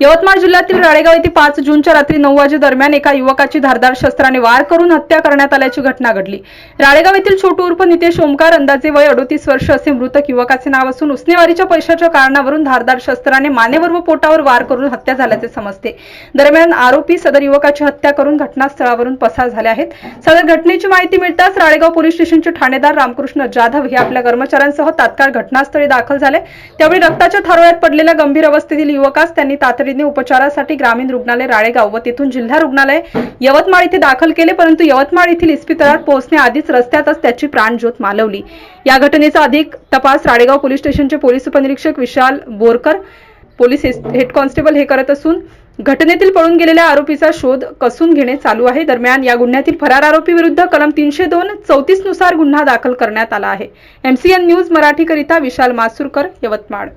यवतमाळ जिल्ह्यातील राळेगाव येथे पाच जूनच्या रात्री नऊ वाजे दरम्यान एका युवकाची धारदार शस्त्राने वार करून हत्या करण्यात आल्याची घटना घडली. राळेगाव येथील छोटू उर्फ नितेश ओमकार अंदाजे वय अडोतीस वर्ष असे मृतक युवकाचे नाव असून उसनेवारीच्या पैशाच्या कारणावरून धारदार शस्त्राने मानेवर व पोटावर वार करून हत्या झाल्याचे समजते. दरम्यान आरोपी सदर युवकाची हत्या करून घटनास्थळावरून पसार झाले आहेत. सदर घटनेची माहिती मिळताच राळेगाव पोलीस स्टेशनचे ठाणेदार रामकृष्ण जाधव हे आपल्या कर्मचाऱ्यांसह तात्काळ घटनास्थळी दाखल झाले. त्यावेळी रक्ताच्या थारोळ्यात पडलेल्या गंभीर अवस्थेतील युवकास त्यांनी तातडीने उपचारासाठी ग्रामीण रुग्णालय राळेगाव व तिथून जिल्हा रुग्णालय यवतमाळ येथे दाखल केले परंतु यवतमाळ येथील इस्पितळात पोहोचण्याआधीच रस्त्यातच त्याची प्राणज्योत मालवली. या घटनेचा अधिक तपास राळेगाव पोलीस स्टेशनचे पोलीस उपनिरीक्षक Vishal Borkar police head constable हे करत असून घटनेतील पळून गेलेल्या आरोपीचा शोध कसून घेणे चालू आहे. दरम्यान या गुन्ह्यातील फरार आरोपी विरुद्ध कलम तीनशे दोन चौतीसनुसार गुन्हा दाखल करण्यात आला आहे. एमसीएन न्यूज मराठीकरिता विशाल मासुरकर यवतमाळ.